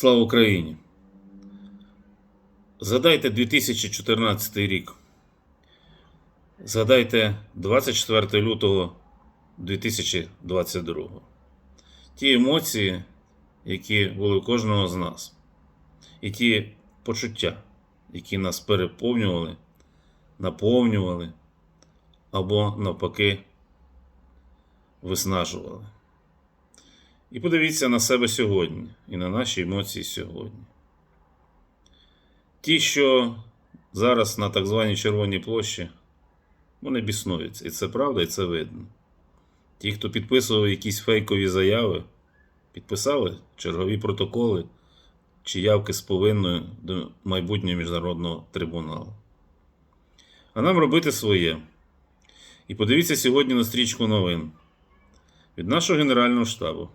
Слава Україні! Згадайте 2014 рік. Згадайте 24 лютого 2022. Ті емоції, які були у кожного з нас, і ті почуття, які нас переповнювали, наповнювали або навпаки виснажували. І подивіться на себе сьогодні і на наші емоції сьогодні. Ті, що зараз на так званій Червоній площі, вони біснуються. І це правда, і це видно. Ті, хто підписував якісь фейкові заяви, підписали чергові протоколи чи явки з повинною до майбутнього міжнародного трибуналу. А нам робити своє. І подивіться сьогодні на стрічку новин від нашого Генерального штабу.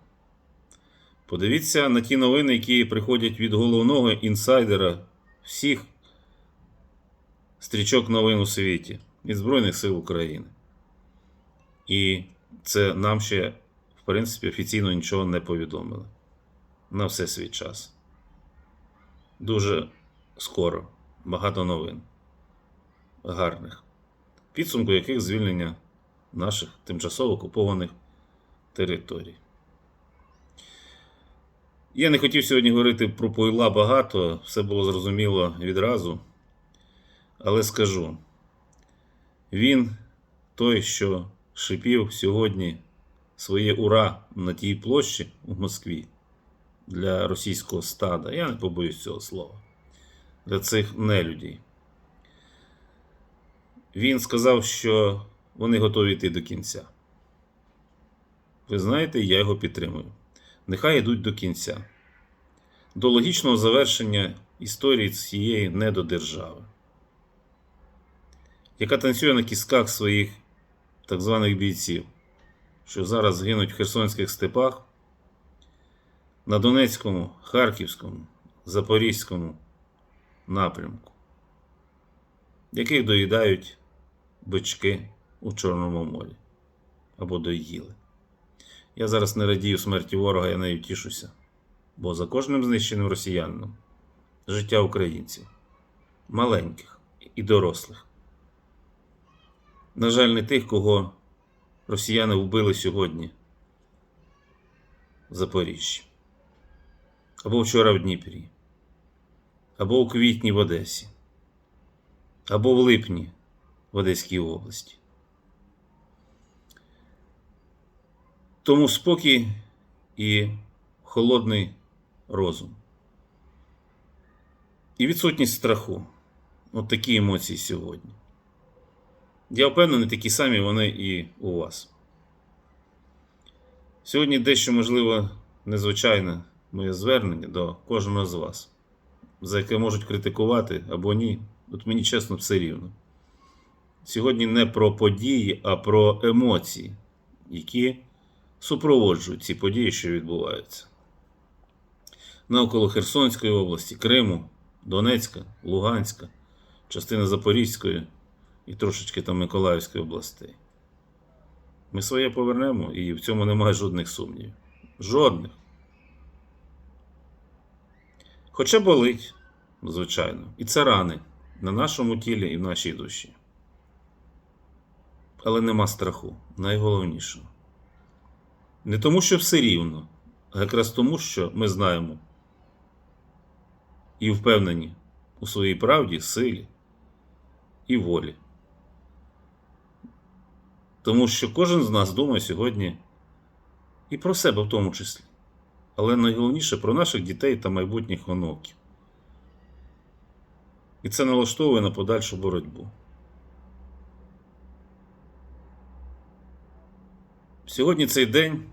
Подивіться на ті новини, які приходять від головного інсайдера всіх стрічок новин у світі від Збройних сил України. І це нам ще, в принципі, офіційно нічого не повідомили. На все свій час. Дуже скоро. Багато новин. Гарних. Підсумку яких звільнення наших тимчасово окупованих територій. Я не хотів сьогодні говорити про пойла багато, все було зрозуміло відразу. Але скажу: він той, що шипів сьогодні своє ура на тій площі у Москві для російського стада. Я не побоюсь цього слова. Для цих нелюдей. Він сказав, що вони готові йти до кінця. Ви знаєте, я його підтримую. Нехай йдуть до кінця, до логічного завершення історії цієї недодержави, яка танцює на кісках своїх так званих бійців, що зараз гинуть в Херсонських степах, на Донецькому, Харківському, Запорізькому напрямку, яких доїдають бички у Чорному морі або доїли. Я зараз не радію смерті ворога, я нею тішуся. Бо за кожним знищеним росіянином життя українців, маленьких і дорослих. На жаль, не тих, кого росіяни вбили сьогодні в Запоріжжі, або вчора в Дніпрі, або у квітні в Одесі, або в липні в Одеській області. Тому спокій і холодний розум. І відсутність страху. От такі емоції сьогодні. Я впевнений, такі самі вони і у вас. Сьогодні дещо, можливо, незвичайне моє звернення до кожного з вас, за яке можуть критикувати або ні. От мені чесно все рівно. Сьогодні не про події, а про емоції, які супроводжують ці події, що відбуваються. Навколо Херсонської області, Криму, Донецька, Луганська, частина Запорізької і трошечки там Миколаївської областей. Ми своє повернемо і в цьому немає жодних сумнівів. Жодних. Хоча болить, звичайно, і це рани на нашому тілі і в нашій душі. Але нема страху, найголовнішого. Не тому, що все рівно, а якраз тому, що ми знаємо і впевнені у своїй правді, силі і волі. Тому що кожен з нас думає сьогодні і про себе в тому числі, але найголовніше про наших дітей та майбутніх онуків. І це налаштовує на подальшу боротьбу. Сьогодні цей день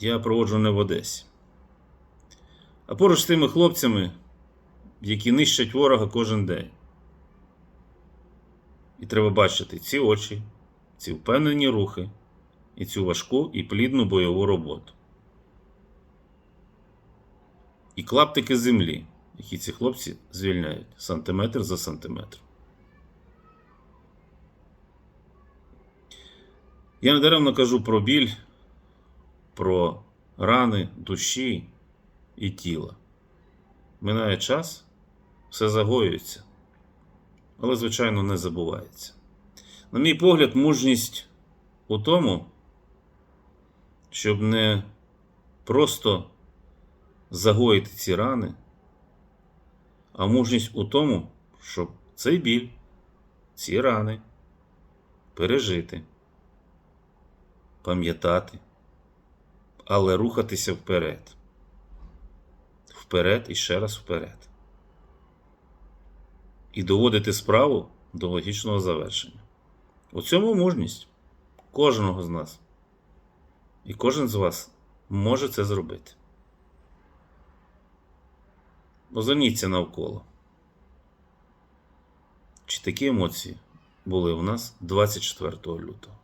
я проводжу не в Одесі. А поруч з тими хлопцями, які нищать ворога кожен день. І треба бачити ці очі, ці впевнені рухи і цю важку і плідну бойову роботу. І клаптики землі, які ці хлопці звільняють сантиметр за сантиметром. Я недаремно кажу про біль, про рани душі і тіла. Минає час, все загоюється, але, звичайно, не забувається. На мій погляд, мужність у тому, щоб не просто загоїти ці рани, а мужність у тому, щоб цей біль, ці рани пережити, пам'ятати, але рухатися вперед. Вперед і ще раз вперед. І доводити справу до логічного завершення. У цьому мужність кожного з нас. І кожен з вас може це зробити. Озирніться навколо. Чи такі емоції були у нас 24 лютого?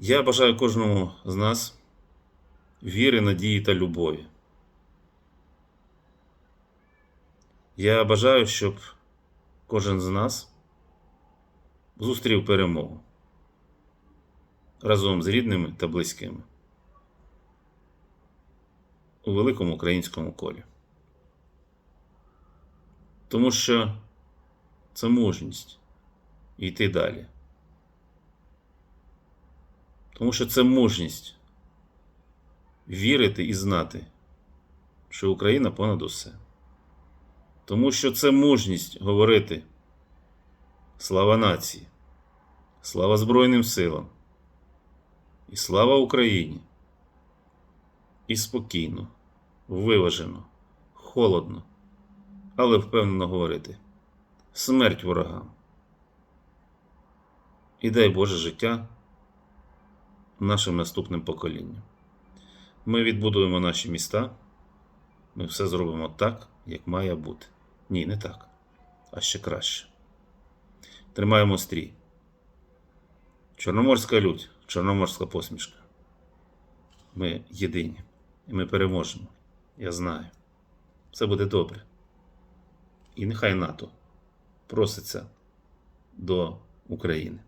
Я бажаю кожному з нас віри, надії та любові. Я бажаю, щоб кожен з нас зустрів перемогу разом з рідними та близькими у великому українському колі. Тому що це мужність йти далі. Тому що це мужність вірити і знати, що Україна понад усе. Тому що це мужність говорити слава нації, слава Збройним силам і слава Україні. І спокійно, виважено, холодно, але впевнено говорити смерть ворогам. І дай Боже життя нашим наступним поколінням. Ми відбудуємо наші міста, ми все зробимо так, як має бути. Ні, не так, а ще краще. Тримаємо стрій. Чорноморська лють, чорноморська посмішка. Ми єдині. І ми переможемо. Я знаю. Все буде добре. І нехай НАТО проситься до України.